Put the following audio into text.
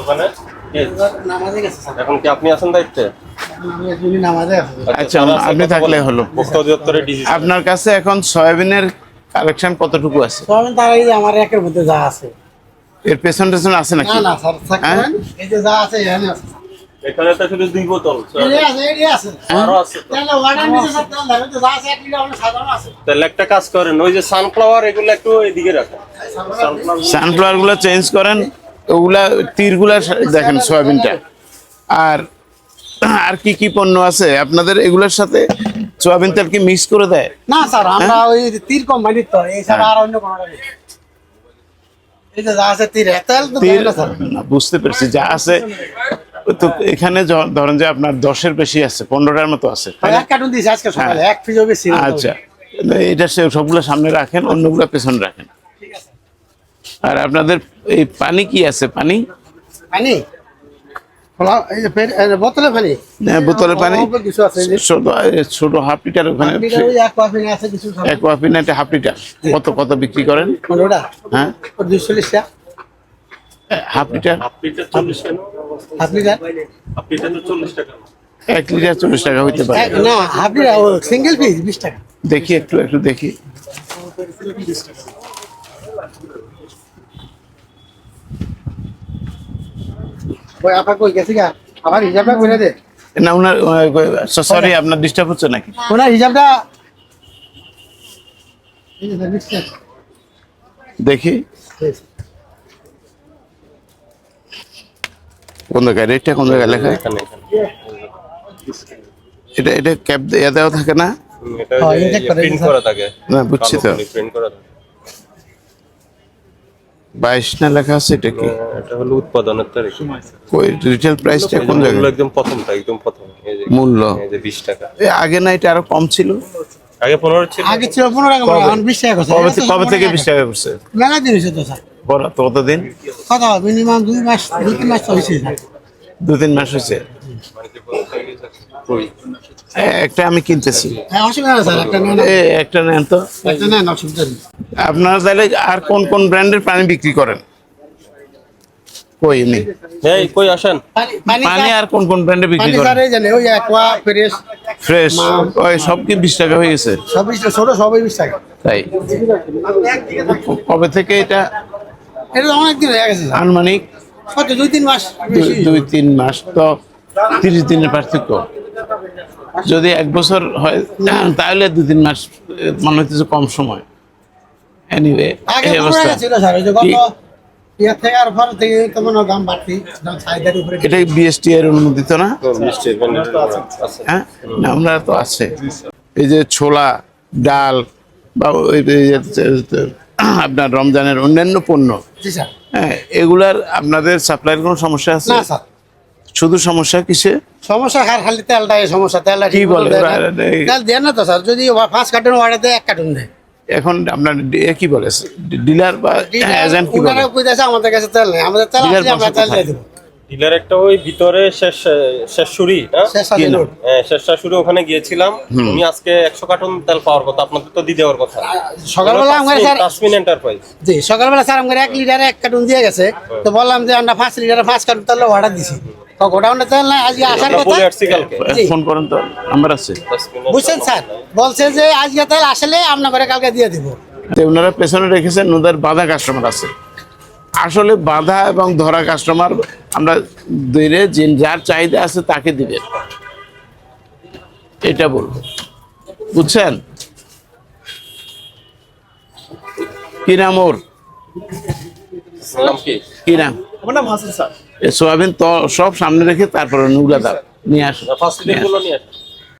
দোকানে? কে? নামাজে গেছে স্যার। এখন কি আপনি আছেন দায়িত্বে? আমি একজনই নামাজে আছে। আচ্ছা, আপনি থাকলে হলো। ভোক্তা অধিদপ্তরের আপনার কাছে এখন সয়াবিনের কালেকশন কতটুকু আছে? তো তার এই আমার একের মধ্যে যা আছে। এর পেছন টেছন আছে নাকি? না না স্যার হ্যাঁ? এই যে যা আছে এখানে আছে এখানে তো শুধু দুই বোতল এই আছে এই আছে। আরও আছে তো। তাহলে ওয়াটার নিতে স্যার তাহলে ধরেন তো যা আছে এক লিটার আমরা সাধারণ আছে। তাহলে একটা কাজ করেন ওই যে সানফ্লাওয়ার এগুলো একটু এদিকে রাখেন। সানফ্লাওয়ারগুলো চেঞ্জ করেন। ওগুলা তীরগুলা দেখেন সয়াবিনটা। আর আর কি কি পণ্য আছে? আপনাদের এগুলোর সাথে সয়াবিন তেল কি মিক্স করে দেয়? না স্যার আমরা ওই তীর কোম্পানির তো এই ছাড়া আর অন্য কোনোটা নেই। এই যে যা আছে তীর তেল তো তীর দেয় না স্যার। না, বুঝতে পেরেছি যা আছে তো এখানে ধরেন যে আপনার দশের বেশি আছে পনেরোটার মতো আছে। আচ্ছা। এটা সে সবগুলো সামনে রাখেন অন্যগুলো পেছনে রাখেন। আর আপনাদের এই পানি কি আছে? পানি? পানি? বোতলে পানি? হ্যাঁ, বোতলে পানি। ছোট ছোট হাফ লিটার ওখানে হাফ লিটার কত কত বিক্রি করেন? হ্যাঁ। দুশো হাফ লিটার? হাফ লিটার এক লিটার চল্লিশ টাকা হইতে পারে। না হাফ লিটার সিঙ্গেল পিস বিশ টাকা। দেখি একটু একটু দেখি। ওই আপা কই গেছে গা? আবার হিসাবটা করে দে। না ওনার সরি আপনার ডিস্টার্ব হচ্ছে নাকি? ওনার হিসাবটা এই যে স্যার, বিশ টাকা। দেখি। কোন জায়গায়? রেটটা কোন জায়গায় লেখা? এটা এটা দেওয়া থাকে না? হ্যাঁ, থাকে। না, বুঝছি তো। প্রিন্ট করা থাকে। বাইশ না লেখা আছে এটা কি? হ্যাঁ, এটা হলো উৎপাদনের তারিখ। ওই রিটেল প্রাইসটা কোন জায়গায়? একদম প্রথমটা একদম প্রথম। এই যে মূল্য? এই যে বিশ টাকা। এ, আগে না এটা আরও কম ছিল? আগে পনেরো ছিল? আগে ছিল পনেরো টাকা মনে এখন বিশ টাকা করছে। কবে থেকে- কবে থেকে পনেরো বিশ টাকা করছে? মেলা দিন তো স্যার। বড় তো কতদিন? কত? মিনিমাম দুই মাস দুই তিন মাস তো হয়েছে দু তিন মাস একটা আমি কিনতেছি। হ্যাঁ অসুবিধা স্যার একটা নেন। একটা নেন তো। একটা নেন অসুবিধা নেই। আপনারা তাহলে আর কোন কোন ব্র্যান্ডের পানি বিক্রি করেন? কই নেই এই কই আসেন? পানি আর কোন কোন ব্র্যান্ডে বিক্রি করেন? জানে ওই একোয়া ফ্রেশ ফ্রেশ ওই সব কি টাকা হয়ে গেছে? সব বিশ ছোট সবই বিশ টাকা। তাই? কবে থেকে এটা? এটা তো অনেক দিন হয়ে গেছে। স্যার আনুমানিক? কত দুই তিন মাস দুই- তিন মাস তো তিরিশ দিনের পার্থক্য। যদি এক বছর হয় তাহলে দুই তিন মাস মনে হচ্ছে কম সময়। এনিওয়ে আগে টাকা ছিল স্যার ওই যে গত কি? ইয়ার থেকে আর পর থেকে তো মনে দাম বাড়তি? চাহিদার উপরে এটা বিএসটি এর অনুমোদিত না? হ্যাঁ? না, আমরা তো আছে। এই যে ছোলা ডাল বা ওই আপনার রমজানের অন্যান্য পণ্য। হ্যাঁ এগুলার আপনাদের সাপ্লাইয়ের কোনো সমস্যা আছে? না স্যার। শুধু সমস্যা কিসে? সমস্যা খার খালি তেলটা এই সমস্যা তেলটা কি বলে? না। তেল দেয় না তো স্যার। যদি পাঁচ কার্টুন অর্ডার দেয় এক কার্টুন দেয়। এখন আপনার কি বলে? ডিলার বা এজেন্ট কি বলে? আমাদের কাছে তেল নেই আমাদের তেল ডিলার আসলে আমরা তেল দিয়ে? দেবো। ডিলার একটা ওই ভিতরে শেষ শেষুরি শেষ নাম? লোড। হ্যাঁ ওখানে গিয়েছিলাম। উনি আজকে একশো কার্টুন তেল পাওয়ার কথা আপনাদের তো দিয়ে দেওয়ার কথা। সকালবেলা আমার স্যার তাসমিন এন্টারপ্রাইজ জি সকালবেলা স্যার আমাকে এক লিটারে এক কার্টুন দিয়ে গেছে। তো বললাম যে আমরা পাঁচ লিটারে পাঁচ কার্টুন তেল অর্ডার দিছি। গোডাউনে নাই আজকে আসার কথা। ফোন করেন তো নাম্বার আছে। বুঝছেন স্যার বলছে যে আজকে তেল আসলে আপনার করে কালকে দিয়ে দিব। তো ওনারা পেছনে রেখেছেন ওদের বাধা কাস্টমার আছে। আসলে বাধা এবং ধরা কাস্টমার আমরা ধরে যে যার চাহিদা আছে তাকে দিবেন। এটা বলব। বুঝছেন? কি নাম ওর? নাম কি? কি নাম? আমার নাম হাসান স্যার। সোয়াবিন তো সব সামনে রেখে তারপরে নুগলা দাও। নিয়ে আসো।